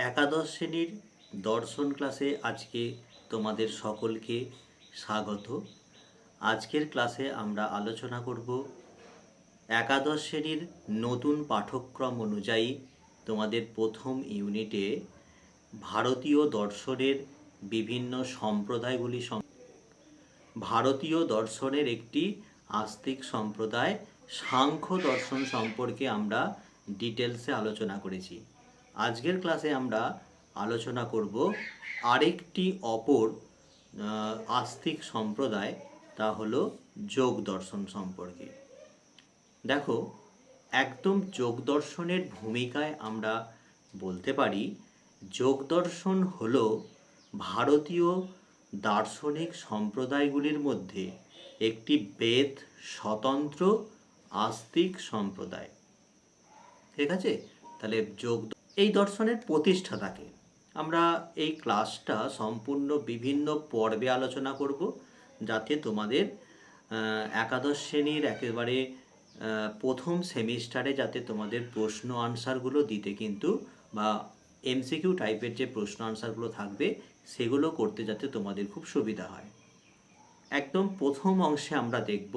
একাদশ শ্রেণির দর্শন ক্লাসে আজকে তোমাদের সকলকে স্বাগত। আজকের ক্লাসে আমরা আলোচনা করব একাদশ শ্রেণির নতুন পাঠ্যক্রম অনুযায়ী তোমাদের প্রথম ইউনিটে ভারতীয় দর্শনের বিভিন্ন সম্প্রদায়গুলি সম- ভারতীয় দর্শনের একটি আস্তিক সম্প্রদায় সাংখ্য দর্শন সম্পর্কে আমরা ডিটেলসে আলোচনা করেছি। আজকের ক্লাসে আমরা আলোচনা করব আরেকটি অপর আস্তিক সম্প্রদায়, তা হলো যোগ দর্শন সম্পর্কে। দেখো, একদম যোগ দর্শনের ভূমিকায় আমরা বলতে পারি, যোগ দর্শন হল ভারতীয় দার্শনিক সম্প্রদায়গুলির মধ্যে একটি বেদ স্বতন্ত্র আস্তিক সম্প্রদায়। ঠিক আছে? তাহলে যোগ এই দর্শনের প্রতিষ্ঠাতাকে আমরা এই ক্লাসটা সম্পূর্ণ বিভিন্ন পর্বে আলোচনা করব, যাতে তোমাদের একাদশ শ্রেণির একেবারে প্রথম সেমিস্টারে যাতে তোমাদের প্রশ্ন আনসারগুলো দিতে কিন্তু বা এমসিকিউ টাইপের যে প্রশ্ন আনসারগুলো থাকবে, সেগুলো করতে যাতে তোমাদের খুব সুবিধা হয়। একদম প্রথম অংশে আমরা দেখব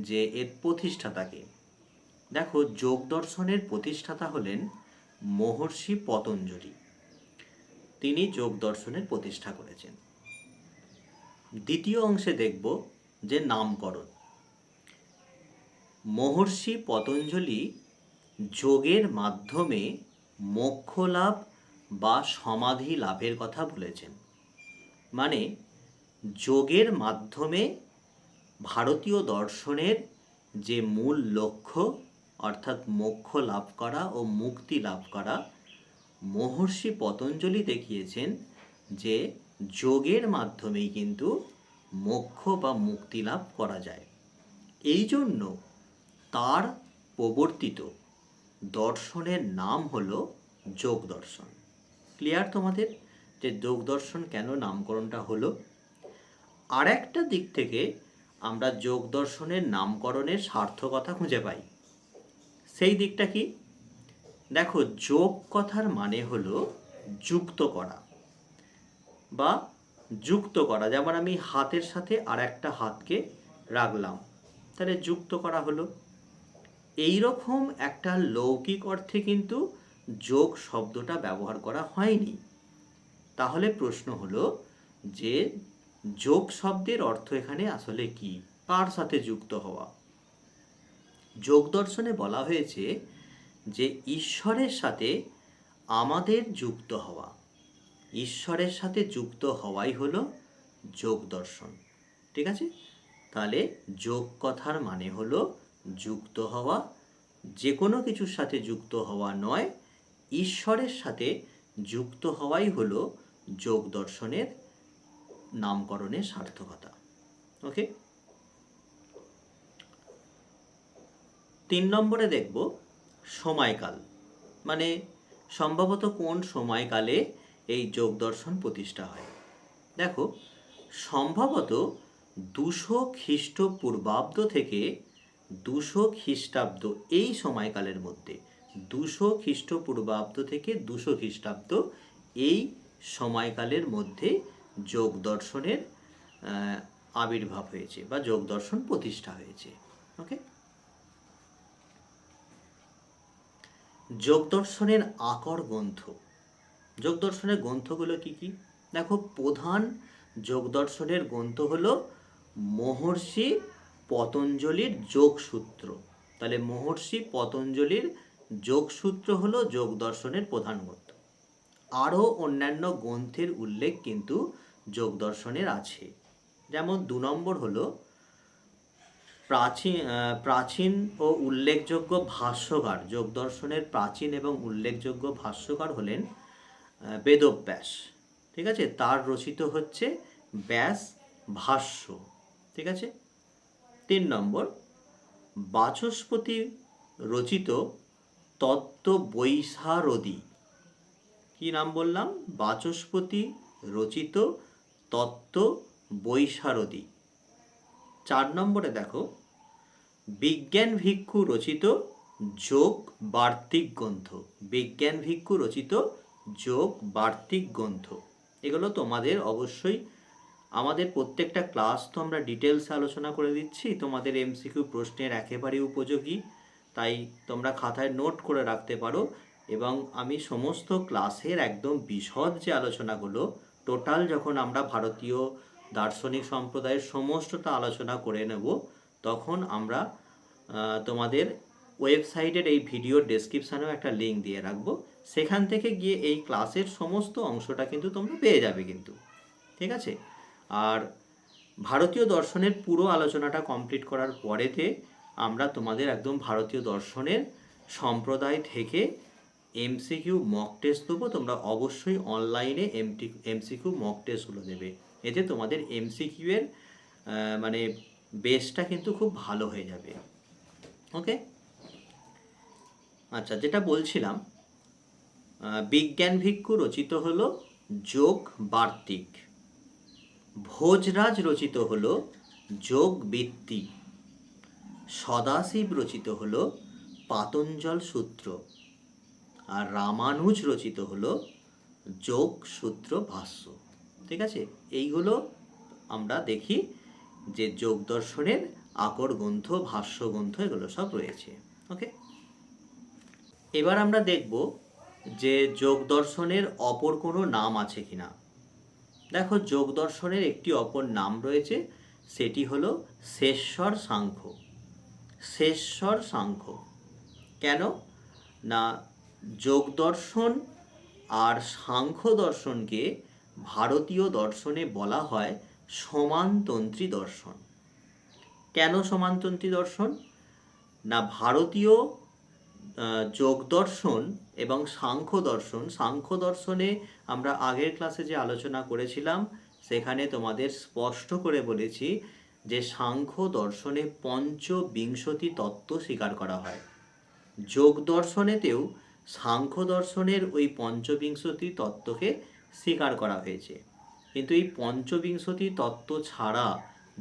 যে এর প্রতিষ্ঠাতাকে দেখো যোগ দর্শনের প্রতিষ্ঠাতা হলেন মহর্ষি পতঞ্জলি। তিনি যোগ দর্শনের প্রতিষ্ঠা করেছেন। দ্বিতীয় অংশে দেখব যে নামকরণ। মহর্ষি পতঞ্জলি যোগের মাধ্যমে মোক্ষ লাভ বা সমাধি লাভের কথা বলেছেন। মানে যোগের মাধ্যমে ভারতীয় দর্শনের যে মূল লক্ষ্য অর্থাৎ মোক্ষ লাভ করা ও মুক্তি লাভ করা, মহর্ষি পতঞ্জলি দেখিয়েছেন যে যোগের মাধ্যমেই কিন্তু মোক্ষ বা মুক্তি লাভ করা যায়। এই জন্য তার প্রবর্তিত দর্শনের নাম হলো যোগ দর্শন। ক্লিয়ার তোমাদের যে যোগ দর্শন কেন নামকরণটা হলো? আর একটা দিক থেকে আমরা যোগ দর্শনের নামকরণের সার্থকতা খুঁজে পাই। সেই দিকটা কি? দেখো, যোগ কথার মানে হলো যুক্ত করা বা যুক্ত করা। যেমন আমি হাতের সাথে আর একটা হাতকে রাখলাম, তাহলে যুক্ত করা হলো। এই রকম একটা লৌকিক অর্থে কিন্তু যোগ শব্দটা ব্যবহার করা হয়নি। তাহলে প্রশ্ন হলো যে যোগ শব্দের অর্থ এখানে আসলে কি? কার সাথে যুক্ত হওয়া? যোগ দর্শনে বলা হয়েছে যে ঈশ্বরের সাথে আমাদের যুক্ত হওয়া। ঈশ্বরের সাথে যুক্ত হওয়াই হলো যোগ দর্শন ঠিক আছে? তাহলে যোগ কথার মানে হলো যুক্ত হওয়া। যে কোনো কিছুর সাথে যুক্ত হওয়া নয়, ঈশ্বরের সাথে যুক্ত হওয়াই হলো যোগ দর্শনের নামকরণের সার্থকতা। ওকে তিন নম্বরে দেখব সময়কাল। মানে সম্ভবত কোন সময়কালে এই যোগ দর্শন প্রতিষ্ঠা হয়? দেখো, সম্ভবত দুশো খ্রিস্টপূর্বাব্দ থেকে দুশো খ্রিস্টাব্দ এই সময়কালের মধ্যে, দুশো খ্রিস্টপূর্বাব্দ থেকে দুশো খ্রিস্টাব্দ এই সময়কালের মধ্যে যোগ দর্শনের আবির্ভাব হয়েছে বা যোগ দর্শন প্রতিষ্ঠা হয়েছে। ওকে যোগ দর্শনের আকর গ্রন্থ। যোগ দর্শনের গ্রন্থগুলো কি কি? দেখো, প্রধান যোগ দর্শনের গ্রন্থ হলো মহর্ষি পতঞ্জলির যোগসূত্র। তাহলে মহর্ষি পতঞ্জলির যোগসূত্র হলো যোগ দর্শনের প্রধান গ্রন্থ। আরও অন্যান্য গ্রন্থের উল্লেখ কিন্তু যোগ দর্শনের আছে। যেমন দু নম্বর হলো প্রাচীন প্রাচীন ও উল্লেখযোগ্য ভাষ্যকার যোগ দর্শনের প্রাচীন এবং উল্লেখযোগ্য ভাষ্যকার হলেন বেদব্যাস। ঠিক আছে? তার রচিত হচ্ছে ব্যাস ভাষ্য। ঠিক আছে? তিন নম্বর। বাচস্পতি রচিত তত্ত্ব বৈশারদী। কি নাম বললাম? বাচস্পতি রচিত তত্ত্ব বৈশারদী। চার নম্বরে দেখো, বিজ্ঞান ভিক্ষু রচিত যোগ বার্তিক গ্রন্থ। বিজ্ঞান ভিক্ষু রচিত যোগ বার্তিক গ্রন্থ। এগুলো তোমাদের অবশ্যই, আমাদের প্রত্যেকটা ক্লাস তো আমরা ডিটেলসে আলোচনা করে দিচ্ছি, তোমাদের এমসিকিউ প্রশ্নের একেবারেই উপযোগী, তাই তোমরা খাতায় নোট করে রাখতে পারো এবং আমি সমস্ত ক্লাসের একদম বিশদ যে আলোচনাগুলো, টোটাল যখন আমরা ভারতীয় দার্শনিক সম্প্রদায়ের সমস্তটা আলোচনা করে নেব। তখন আমরা তোমাদের ওয়েবসাইটের এই ভিডিওর ডেসক্রিপশানেও একটা লিঙ্ক দিয়ে রাখব। সেখান থেকে গিয়ে এই ক্লাসের সমস্ত অংশটা কিন্তু তোমরা পেয়ে যাবে কিন্তু। ঠিক আছে? আর ভারতীয় দর্শনের পুরো আলোচনাটা কমপ্লিট করার পরেতে আমরা তোমাদের একদম ভারতীয় দর্শনের সম্প্রদায় থেকে এমসিকিউ মক টেস্ট দেবো। তোমরা অবশ্যই অনলাইনে এমটি এমসিকিউ মক টেস্টগুলো দেবে এতে তোমাদের এমসিকিউ এর মানে বেসটা কিন্তু খুব ভালো হয়ে যাবে। ওকে আচ্ছা যেটা বলছিলাম বিজ্ঞান ভিক্ষু রচিত হল যোগ বার্তিক। ভোজরাজ রচিত হল যোগ বৃত্তি। সদাশিব রচিত হল পাতঞ্জল সূত্র। আর রামানুজ রচিত হল যোগ সূত্র ভাষ্য। ঠিক আছে? এইগুলো আমরা দেখি যে যোগ দর্শনের আকর গ্রন্থ, ভাষ্য গ্রন্থ, এগুলো সব রয়েছে। ওকে এবার আমরা দেখব যে যোগ দর্শনের অপর কোনো নাম আছে কিনা। দেখো, যোগ দর্শনের একটি অপর নাম রয়েছে, সেটি হলো শেষর সাংখ্য। শেষর সাংখ্য। কেন? না, যোগ দর্শন আর সাংখ্য দর্শনকে ভারতীয় দর্শনে বলা হয় সমানতন্ত্রী দর্শন। কেন সমানতন্ত্রী দর্শন? না, ভারতীয় যোগ দর্শন এবং সাংখ্য দর্শন। সাংখ্য দর্শনে আমরা আগের ক্লাসে যে আলোচনা করেছিলাম, সেখানে তোমাদের স্পষ্ট করে বলেছি যে সাংখ্য দর্শনে পঞ্চবিংশতি তত্ত্ব স্বীকার করা হয়। যোগ দর্শনেতেও সাংখ্য দর্শনের ওই পঞ্চবিংশতি তত্ত্বকে স্বীকার করা হয়েছে। কিন্তু এই পঞ্চবিংশতি তত্ত্ব ছাড়া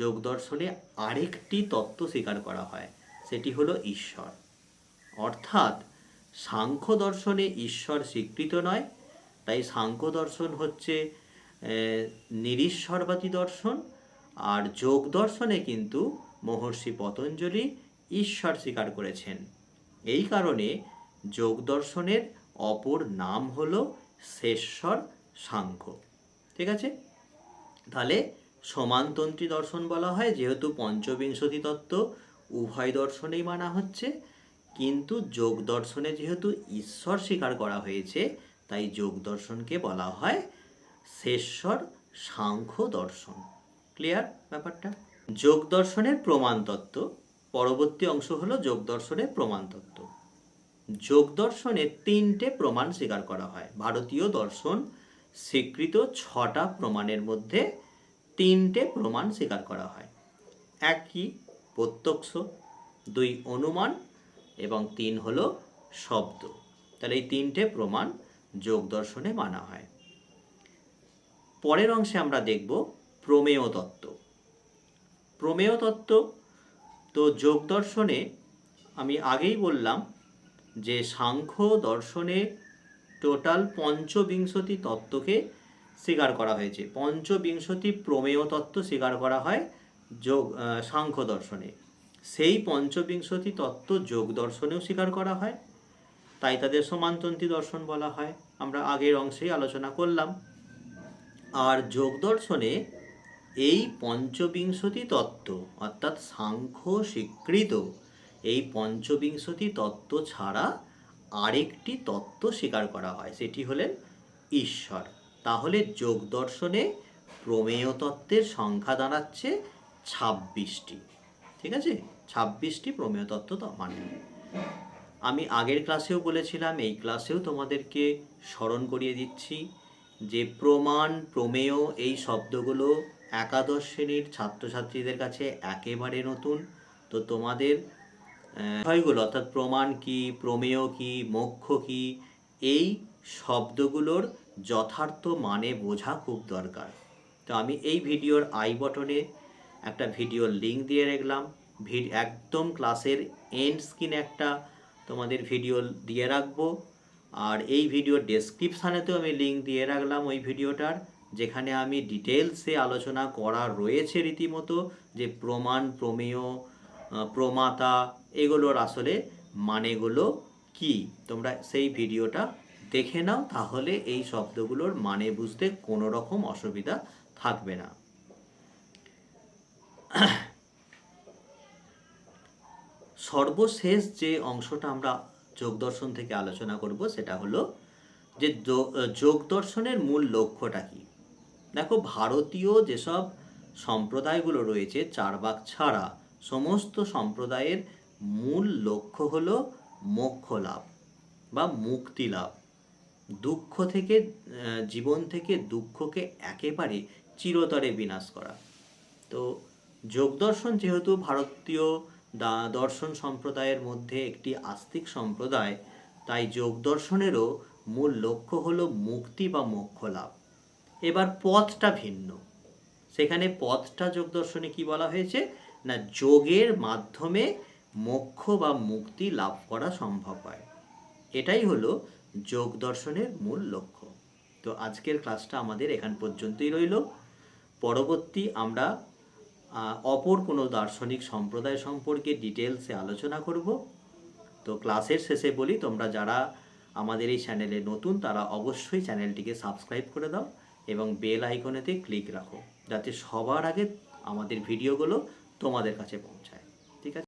যোগ দর্শনে আরেকটি তত্ত্ব স্বীকার করা হয়, সেটি হলো ঈশ্বর। অর্থাৎ সাংখ্য দর্শনে ঈশ্বর স্বীকৃত নয়, তাই সাংখ্য দর্শন হচ্ছে নিরীশ্বরবাদী দর্শন, আর যোগ দর্শনে কিন্তু মহর্ষি পতঞ্জলি ঈশ্বর স্বীকার করেছেন। এই কারণে যোগ দর্শনের অপর নাম হলো শেষর সাংখ্য ঠিক আছে? তাহলে সমানতন্ত্রী দর্শন বলা হয়, যেহেতু পঞ্চবিংশতি তত্ত্ব উভয় দর্শনেই মানা হচ্ছে, কিন্তু যোগ দর্শনে যেহেতু ঈশ্বর স্বীকার করা হয়েছে, তাই যোগ দর্শনকে বলা হয় শেষর সাংখ্য দর্শন। ক্লিয়ার ব্যাপারটা? যোগ দর্শনের প্রমাণ তত্ত্ব। পরবর্তী অংশ হলো যোগ দর্শনের প্রমাণ তত্ত্ব। যোগ দর্শনে তিনটে প্রমাণ স্বীকার করা হয়। ভারতীয় দর্শন স্বীকৃত ছটা প্রমাণের মধ্যে তিনটে প্রমাণ স্বীকার করা হয়। এক কি প্রত্যক্ষ, দুই অনুমান এবং তিন হলো শব্দ। তাহলে এই তিনটে প্রমাণ যোগ দর্শনে মানা হয়। পরের অংশে আমরা দেখব প্রমেয় তত্ত্ব। প্রমেয় তত্ত্ব তো যোগ দর্শনে আমি আগেই বললাম যে সাংখ্য দর্শনে টোটাল পঞ্চবিংশতি তত্ত্বকে স্বীকার করা হয়েছে। পঞ্চবিংশতি প্রমেয় তত্ত্ব স্বীকার করা হয় যোগ সাংখ্য দর্শনে সেই পঞ্চবিংশতি তত্ত্ব যোগ দর্শনেও স্বীকার করা হয়। তাই তাদের সমানতন্ত্রী দর্শন বলা হয়। আমরা আগের অংশেই আলোচনা করলাম। আর যোগ দর্শনে এই পঞ্চবিংশতি তত্ত্ব, অর্থাৎ সাংখ্য স্বীকৃত, এই পঞ্চবিংশতি তত্ত্ব ছাড়া আরেকটি তত্ত্ব স্বীকার করা হয়, সেটি হলেন ঈশ্বর। তাহলে যোগ দর্শনে প্রমেয় তত্ত্বের সংখ্যা দাঁড়াচ্ছে ছাব্বিশটি। ঠিক আছে? ছাব্বিশটি প্রমেয় তত্ত্ব মানে আমি আগের ক্লাসেও বলেছিলাম, এই ক্লাসেও তোমাদেরকে স্মরণ করিয়ে দিচ্ছি যে প্রমাণ, প্রমেয় এই শব্দগুলো একাদশ শ্রেণির ছাত্রছাত্রীদের কাছে একেবারে নতুন। তো তোমাদের বিষয়গুলো অর্থাৎ প্রমাণ কি, প্রমেয় কি, মোক্ষ কি, এই শব্দগুলোর যথার্থ মানে বোঝা খুব দরকার। তো আমি এই ভিডিওর আই বটনে একটা ভিডিওর লিঙ্ক দিয়ে রাখলাম। একদম ক্লাসের এন্ড স্ক্রিনে একটা তোমাদের ভিডিও দিয়ে রাখব। আর এই ভিডিও ডেসক্রিপশানেতেও আমি লিঙ্ক দিয়ে রাখলাম ওই ভিডিওটার যেখানে আমি ডিটেলসে আলোচনা করা রয়েছে রীতিমতো, যে প্রমাণ, প্রমেয় প্রমাতা এগুলোর আসলে মানেগুলো কি? তোমরা সেই ভিডিওটা দেখে নাও, তাহলে এই শব্দগুলোর মানে বুঝতে কোনো রকম অসুবিধা থাকবে না। সর্বশেষ যে অংশটা আমরা যোগ দর্শন থেকে আলোচনা করব, সেটা হলো যে যো- যোগ দর্শনের মূল লক্ষ্যটা কি? দেখো, ভারতীয় যেসব সম্প্রদায়গুলো রয়েছে চারবাক ছাড়া, সমস্ত সম্প্রদায়ের মূল লক্ষ্য হলো মোক্ষ লাভ বা মুক্তি লাভ দুঃখ থেকে জীবন থেকে দুঃখকে একেবারে চিরতরে বিনাশ করা। তো যোগ দর্শন যেহেতু ভারতীয় দর্শন সম্প্রদায়ের মধ্যে একটি আস্তিক সম্প্রদায়, তাই যোগ দর্শনেরও মূল লক্ষ্য হলো মুক্তি বা মোক্ষ লাভ এবার পথটা ভিন্ন। সেখানে পথটা যোগ দর্শনে কি বলা হয়েছে? না, যোগের মাধ্যমে মোক্ষ বা মুক্তি লাভ করা সম্ভব হয়। এটাই হলো যোগ দর্শনের মূল লক্ষ্য। তো আজকের ক্লাসটা আমাদের এখান পর্যন্তই রইল। পরবর্তী আমরা অপর কোনো দার্শনিক সম্প্রদায় সম্পর্কে ডিটেলসে আলোচনা করব। তো ক্লাসের শেষে বলি, তোমরা যারা আমাদের এই চ্যানেলে নতুন, তারা অবশ্যই চ্যানেলটিকে সাবস্ক্রাইব করে দাও এবং বেল আইকনেতে ক্লিক রাখো, যাতে সবার আগে আমাদের ভিডিওগুলো তোমাদের কাছে পৌঁছায়